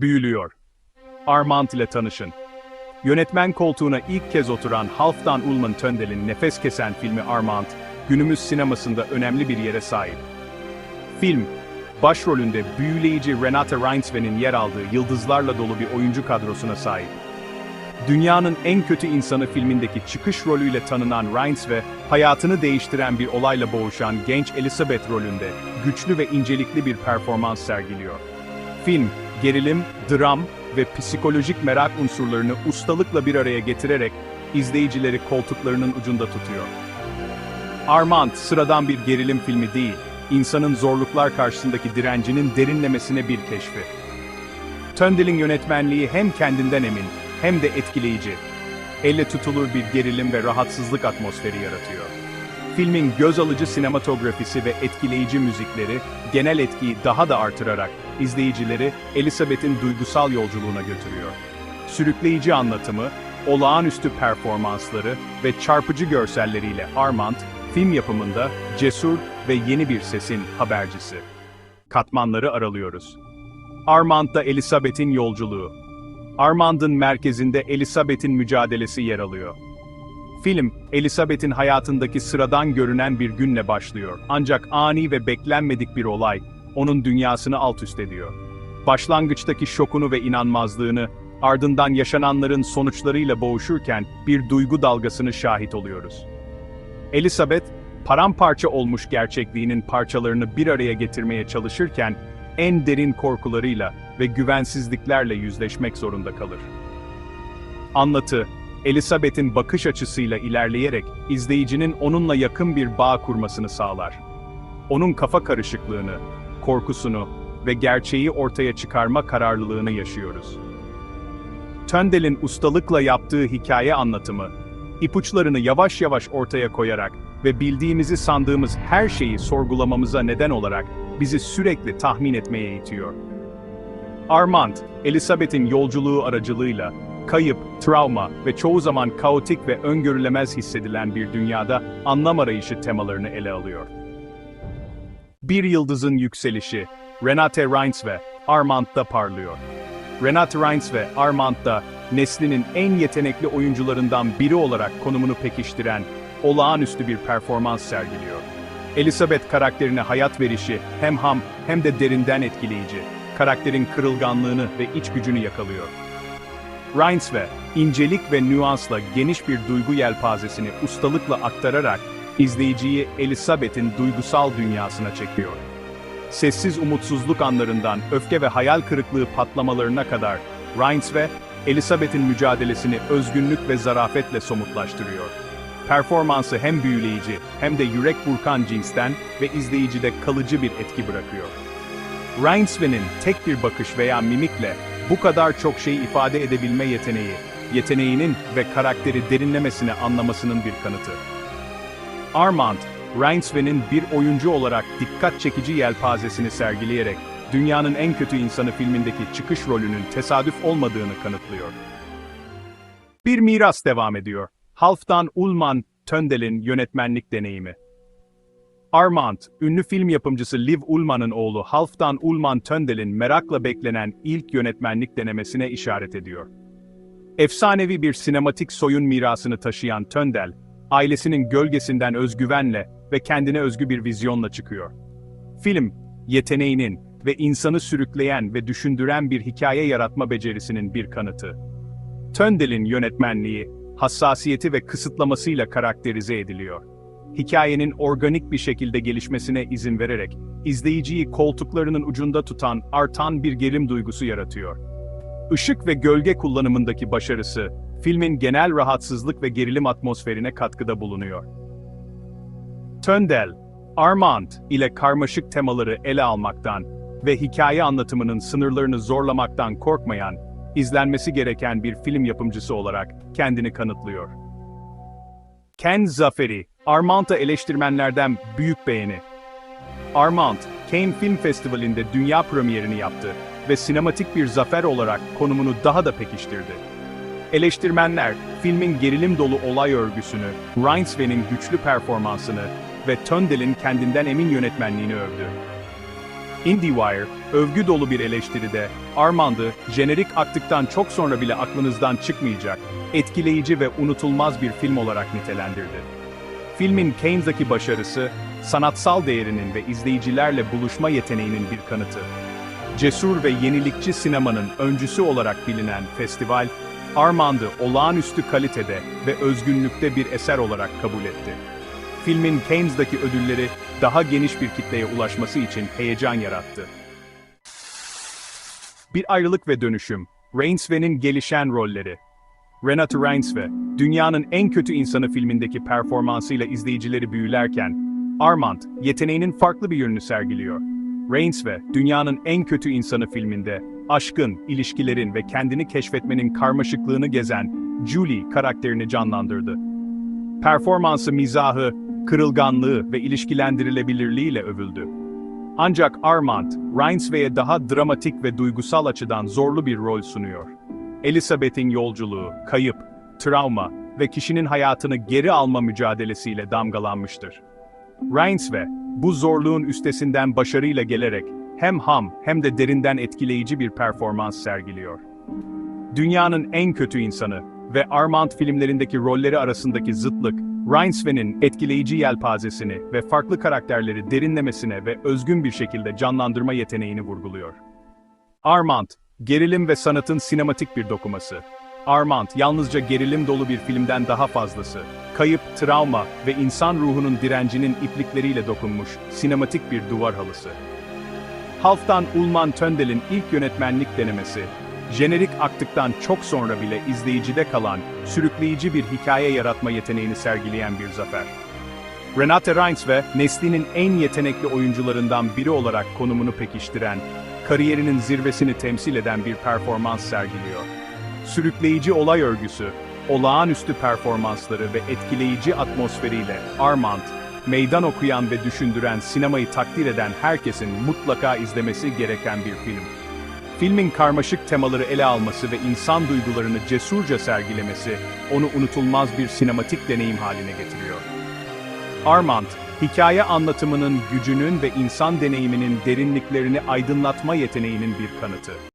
büyülüyor. Armand ile tanışın. Yönetmen koltuğuna ilk kez oturan Halfdan Ullman Töndel'in nefes kesen filmi Armand, günümüz sinemasında önemli bir yere sahip. Film, başrolünde büyüleyici Renate Reinsve'nin yer aldığı yıldızlarla dolu bir oyuncu kadrosuna sahip. Dünyanın en kötü insanı filmindeki çıkış rolüyle tanınan Reinsve, hayatını değiştiren bir olayla boğuşan genç Elizabeth rolünde güçlü ve incelikli bir performans sergiliyor. Film, gerilim, dram ve psikolojik merak unsurlarını ustalıkla bir araya getirerek izleyicileri koltuklarının ucunda tutuyor. Armand sıradan bir gerilim filmi değil, insanın zorluklar karşısındaki direncinin derinlemesine bir keşfi. Töndel'in yönetmenliği hem kendinden emin, hem de etkileyici. Elle tutulur bir gerilim ve rahatsızlık atmosferi yaratıyor. Filmin göz alıcı sinematografisi ve etkileyici müzikleri, genel etkiyi daha da artırarak izleyicileri Elizabeth'in duygusal yolculuğuna götürüyor. Sürükleyici anlatımı, olağanüstü performansları ve çarpıcı görselleriyle Armand, film yapımında cesur ve yeni bir sesin habercisi. Katmanları aralıyoruz. Armand'da Elizabeth'in yolculuğu. Armand'ın merkezinde Elizabeth'in mücadelesi yer alıyor. Film, Elizabeth'in hayatındaki sıradan görünen bir günle başlıyor. Ancak ani ve beklenmedik bir olay, onun dünyasını alt üst ediyor. Başlangıçtaki şokunu ve inanmazlığını, ardından yaşananların sonuçlarıyla boğuşurken bir duygu dalgasını şahit oluyoruz. Elizabeth, paramparça olmuş gerçekliğinin parçalarını bir araya getirmeye çalışırken, en derin korkularıyla ve güvensizliklerle yüzleşmek zorunda kalır. Anlatı, Elizabeth'in bakış açısıyla ilerleyerek izleyicinin onunla yakın bir bağ kurmasını sağlar. Onun kafa karışıklığını, korkusunu ve gerçeği ortaya çıkarma kararlılığını yaşıyoruz. Töndel'in ustalıkla yaptığı hikaye anlatımı, ipuçlarını yavaş yavaş ortaya koyarak ve bildiğimizi sandığımız her şeyi sorgulamamıza neden olarak bizi sürekli tahmin etmeye itiyor. Armand, Elizabeth'in yolculuğu aracılığıyla kayıp, travma ve çoğu zaman kaotik ve öngörülemez hissedilen bir dünyada anlam arayışı temalarını ele alıyor. Bir yıldızın yükselişi, Renate Reinsve, Armand'da parlıyor. Renate Reinsve, Armand'da neslinin en yetenekli oyuncularından biri olarak konumunu pekiştiren olağanüstü bir performans sergiliyor. Elizabeth karakterine hayat verişi hem ham hem de derinden etkileyici, karakterin kırılganlığını ve iç gücünü yakalıyor. Reinsve, incelik ve nüansla geniş bir duygu yelpazesini ustalıkla aktararak izleyiciyi Elizabeth'in duygusal dünyasına çekiyor. Sessiz umutsuzluk anlarından öfke ve hayal kırıklığı patlamalarına kadar Reinsve, Elizabeth'in mücadelesini özgünlük ve zarafetle somutlaştırıyor. Performansı hem büyüleyici hem de yürek burkan cinsten ve izleyicide kalıcı bir etki bırakıyor. Reinsve'nin tek bir bakış veya mimikle bu kadar çok şey ifade edebilme yeteneği, yeteneğinin ve karakteri derinlemesine anlamasının bir kanıtı. Armand, Reinsve'nin bir oyuncu olarak dikkat çekici yelpazesini sergileyerek dünyanın en kötü insanı filmindeki çıkış rolünün tesadüf olmadığını kanıtlıyor. Bir miras devam ediyor. Halfdan Ullman Töndel'in yönetmenlik deneyimi. Armand, ünlü film yapımcısı Liv Ullman'ın oğlu Halfdan Ullman Töndel'in merakla beklenen ilk yönetmenlik denemesine işaret ediyor. Efsanevi bir sinematik soyun mirasını taşıyan Töndel, ailesinin gölgesinden özgüvenle ve kendine özgü bir vizyonla çıkıyor. Film, yeteneğinin ve insanı sürükleyen ve düşündüren bir hikaye yaratma becerisinin bir kanıtı. Töndel'in yönetmenliği, hassasiyeti ve kısıtlamasıyla karakterize ediliyor. Hikayenin organik bir şekilde gelişmesine izin vererek, izleyiciyi koltuklarının ucunda tutan, artan bir gerim duygusu yaratıyor. Işık ve gölge kullanımındaki başarısı, filmin genel rahatsızlık ve gerilim atmosferine katkıda bulunuyor. Töndel, Armand ile karmaşık temaları ele almaktan ve hikaye anlatımının sınırlarını zorlamaktan korkmayan, izlenmesi gereken bir film yapımcısı olarak kendini kanıtlıyor. Ken Zaferi, Armand'a eleştirmenlerden büyük beğeni. Armand, Cannes Film Festivali'nde dünya premierini yaptı ve sinematik bir zafer olarak konumunu daha da pekiştirdi. Eleştirmenler, filmin gerilim dolu olay örgüsünü, Reinsve'nin güçlü performansını ve Töndel'in kendinden emin yönetmenliğini övdü. IndieWire, övgü dolu bir eleştiride, Armand'ı, jenerik aktıktan çok sonra bile aklınızdan çıkmayacak, etkileyici ve unutulmaz bir film olarak nitelendirdi. Filmin Keynes'daki başarısı, sanatsal değerinin ve izleyicilerle buluşma yeteneğinin bir kanıtı. Cesur ve yenilikçi sinemanın öncüsü olarak bilinen festival, Armand'ı olağanüstü kalitede ve özgünlükte bir eser olarak kabul etti. Filmin Cannes'daki ödülleri daha geniş bir kitleye ulaşması için heyecan yarattı. Bir ayrılık ve dönüşüm, Reinsve'nin gelişen rolleri. Renate Reinsve, dünyanın en kötü insanı filmindeki performansıyla izleyicileri büyülerken, Armand, yeteneğinin farklı bir yönünü sergiliyor. Reinsve, dünyanın en kötü insanı filminde, aşkın, ilişkilerin ve kendini keşfetmenin karmaşıklığını gezen Julie karakterini canlandırdı. Performansı mizahı, kırılganlığı ve ilişkilendirilebilirliğiyle övüldü. Ancak Armand, Reinsve'ye daha dramatik ve duygusal açıdan zorlu bir rol sunuyor. Elizabeth'in yolculuğu, kayıp, travma ve kişinin hayatını geri alma mücadelesiyle damgalanmıştır. Reinsve, bu zorluğun üstesinden başarıyla gelerek hem ham hem de derinden etkileyici bir performans sergiliyor. Dünyanın en kötü insanı ve Armand filmlerindeki rolleri arasındaki zıtlık, Reinsve'nin etkileyici yelpazesini ve farklı karakterleri derinlemesine ve özgün bir şekilde canlandırma yeteneğini vurguluyor. Armand, gerilim ve sanatın sinematik bir dokuması. Armand, yalnızca gerilim dolu bir filmden daha fazlası. Kayıp, travma ve insan ruhunun direncinin iplikleriyle dokunmuş, sinematik bir duvar halısı. Halfdan Ulman Töndel'in ilk yönetmenlik denemesi, jenerik aktıktan çok sonra bile izleyicide kalan, sürükleyici bir hikaye yaratma yeteneğini sergileyen bir zafer. Renate Reinsve, neslinin en yetenekli oyuncularından biri olarak konumunu pekiştiren, kariyerinin zirvesini temsil eden bir performans sergiliyor. Sürükleyici olay örgüsü, olağanüstü performansları ve etkileyici atmosferiyle Armand, meydan okuyan ve düşündüren sinemayı takdir eden herkesin mutlaka izlemesi gereken bir film. Filmin karmaşık temaları ele alması ve insan duygularını cesurca sergilemesi, onu unutulmaz bir sinematik deneyim haline getiriyor. Armand, hikaye anlatımının gücünün ve insan deneyiminin derinliklerini aydınlatma yeteneğinin bir kanıtı.